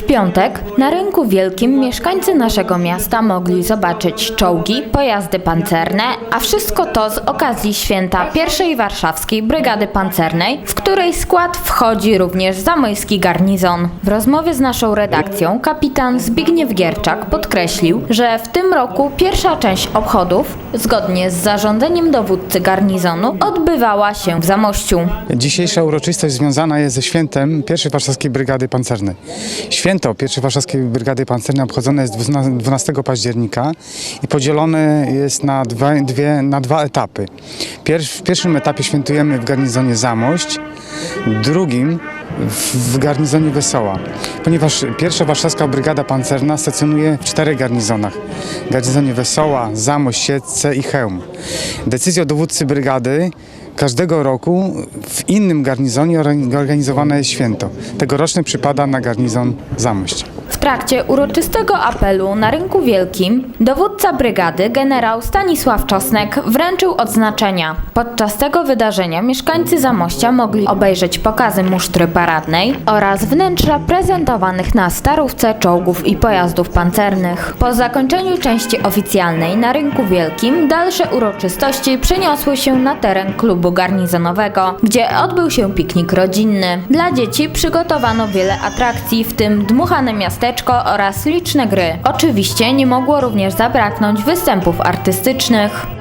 W piątek na rynku wielkim mieszkańcy naszego miasta mogli zobaczyć czołgi, pojazdy pancerne, a wszystko to z okazji święta pierwszej warszawskiej Brygady Pancernej, w której skład wchodzi również zamojski garnizon. W rozmowie z naszą redakcją kapitan Zbigniew Gierczak podkreślił, że w tym roku pierwsza część obchodów, zgodnie z zarządzeniem dowódcy garnizonu, odbywała się w Zamościu. Dzisiejsza uroczystość związana jest ze świętem I Warszawskiej Brygady Pancernej. Święto I Warszawskiej Brygady Pancernej obchodzone jest 12 października i podzielone jest na dwa, dwie, na dwa etapy. W pierwszym etapie świętujemy w garnizonie Zamość, drugim w, garnizonie Wesoła, ponieważ pierwsza Warszawska Brygada Pancerna stacjonuje w czterech garnizonach. Garnizonie Wesoła, Zamość, Siedlce i Chełm. Decyzją dowódcy brygady każdego roku w innym garnizonie organ- organizowane jest święto. Tegoroczne przypada na garnizon Zamość. Trakcie uroczystego apelu na Rynku Wielkim dowódca brygady generał Stanisław Czosnek wręczył odznaczenia. Podczas tego wydarzenia mieszkańcy Zamościa mogli obejrzeć pokazy musztry paradnej oraz wnętrza prezentowanych na starówce czołgów i pojazdów pancernych. Po zakończeniu części oficjalnej na Rynku Wielkim dalsze uroczystości przeniosły się na teren klubu garnizonowego, gdzie odbył się piknik rodzinny. Dla dzieci przygotowano wiele atrakcji, w tym dmuchane miasteczko oraz liczne gry. Oczywiście nie mogło również zabraknąć występów artystycznych.